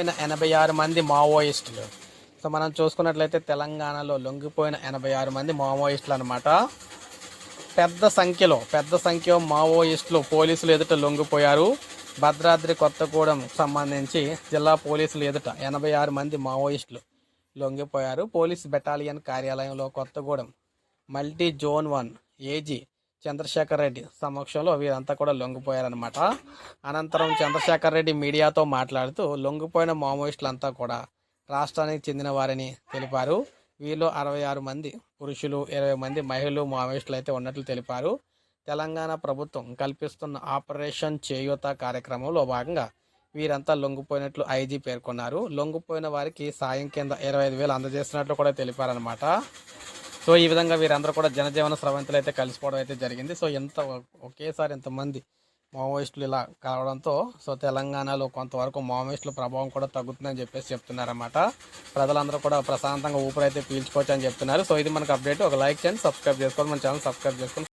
లొంగిపోయిన ఎనభై ఆరు మంది మావోయిస్టులు. సో మనం చూసుకున్నట్లయితే తెలంగాణలో లొంగిపోయిన ఎనభై ఆరు మంది మావోయిస్టులు అనమాట పెద్ద సంఖ్యలో పెద్ద సంఖ్యలో మావోయిస్టులు పోలీసులు ఎదుట లొంగిపోయారు. భద్రాద్రి కొత్తగూడెం సంబంధించి జిల్లా పోలీసులు ఎదుట ఎనభై ఆరు మంది మావోయిస్టులు లొంగిపోయారు. పోలీస్ బెటాలియన్ కార్యాలయంలో Kothagudem multi zone one AG Chandrashekar Reddy సమక్షంలో వీరంతా కూడా లొంగిపోయారనమాట అనంతరం చంద్రశేఖర్ రెడ్డి మీడియాతో మాట్లాడుతూ లొంగిపోయిన మావోయిస్టులంతా కూడా రాష్ట్రానికి చెందిన వారని తెలిపారు. వీరిలో అరవై ఆరు మంది పురుషులు ఇరవై మంది మహిళలు మావోయిస్టులు అయితే ఉన్నట్లు తెలిపారు. తెలంగాణ ప్రభుత్వం కల్పిస్తున్న ఆపరేషన్ చేయూత కార్యక్రమంలో భాగంగా వీరంతా లొంగిపోయినట్లు ఐజీ పేర్కొన్నారు. లొంగిపోయిన వారికి సాయం కింద ఇరవై ఐదు వేలు అందజేస్తున్నట్లు కూడా తెలిపారనమాట సో ఈ విధంగా వీరందరూ కూడా జనజీవన స్రవంతులు అయితే కలిసిపోవడం అయితే జరిగింది. సో ఎంత ఒకేసారి ఎంతమంది మావోయిస్టులు ఇలా కావడంతో సో తెలంగాణలో కొంతవరకు మావోయిస్టుల ప్రభావం కూడా తగ్గుతుందని చెప్పేసి చెప్తున్నారన్నమాట. ప్రజలందరూ కూడా ప్రశాంతంగా ఊపిరైతే పీల్చుకోవచ్చు అని చెప్తున్నారు. సో ఇది మనకు అప్డేట్. ఒక లైక్ చేయండి సబ్స్క్రైబ్ చేసుకోండి. మన ఛానల్ సబ్స్క్రైబ్ చేసుకొని